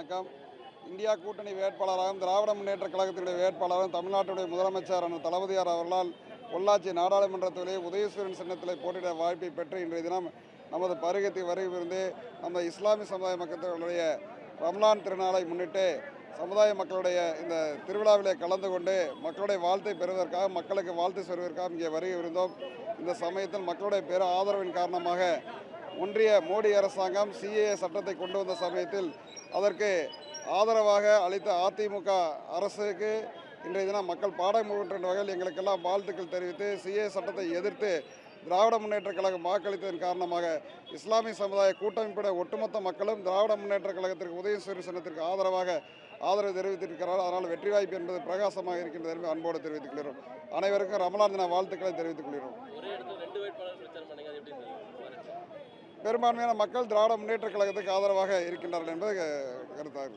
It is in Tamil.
வணக்கம். இந்தியா கூட்டணி வேட்பாளராகவும் திராவிட முன்னேற்ற கழகத்தினுடைய வேட்பாளரும் தமிழ்நாட்டுடைய முதலமைச்சரான தளபதியார் அவர்களால் பொள்ளாச்சி நாடாளுமன்றத்திலே உதயசூரன் சின்னத்தில் போட்டியிட வாய்ப்பை பெற்று இன்றைய தினம் நமது பருகத்தை வருகிறது நம்ம இஸ்லாமிய சமுதாய மக்களுடைய ரம்லான் திருநாளை முன்னிட்டு சமுதாய மக்களுடைய இந்த திருவிழாவிலே கலந்து கொண்டு மக்களுடைய வாழ்த்தை பெறுவதற்காக மக்களுக்கு வாழ்த்து சொல்வதற்காக இங்கே வருகை இருந்தோம். இந்த சமயத்தில் மக்களுடைய பெரு ஆதரவின் காரணமாக ஒன்றிய மோடி அரசாங்கம் சிஏஏ சட்டத்தை கொண்டு வந்த சமயத்தில் அதற்கு ஆதரவாக அளித்த அதிமுக அரசுக்கு இன்றைய தினம் மக்கள் பாடம் போகின்ற வகையில் எங்களுக்கெல்லாம் வாழ்த்துக்கள் தெரிவித்து சிஏ சட்டத்தை எதிர்த்து திராவிட முன்னேற்ற கழகம் வாக்களித்ததன் காரணமாக இஸ்லாமிய சமுதாய கூட்டமைப்பின ஒட்டுமொத்த மக்களும் திராவிட முன்னேற்ற கழகத்திற்கு உதயசூரிய சூரியசனத்திற்கு ஆதரவாக ஆதரவு தெரிவித்திருக்கிறார்கள். அதனால் வெற்றி வாய்ப்பு என்பது பிரகாசமாக இருக்கின்றது என்று அன்போடு தெரிவித்துக் கொள்கிறோம். அனைவருக்கும் ரமலான் தின வாழ்த்துக்களை தெரிவித்துக் கொள்கிறோம். பெரும்பான்மையான மக்கள் திராவிட முன்னேற்ற கழகத்துக்கு ஆதரவாக இருக்கின்றார்கள் என்பது கருத்தாக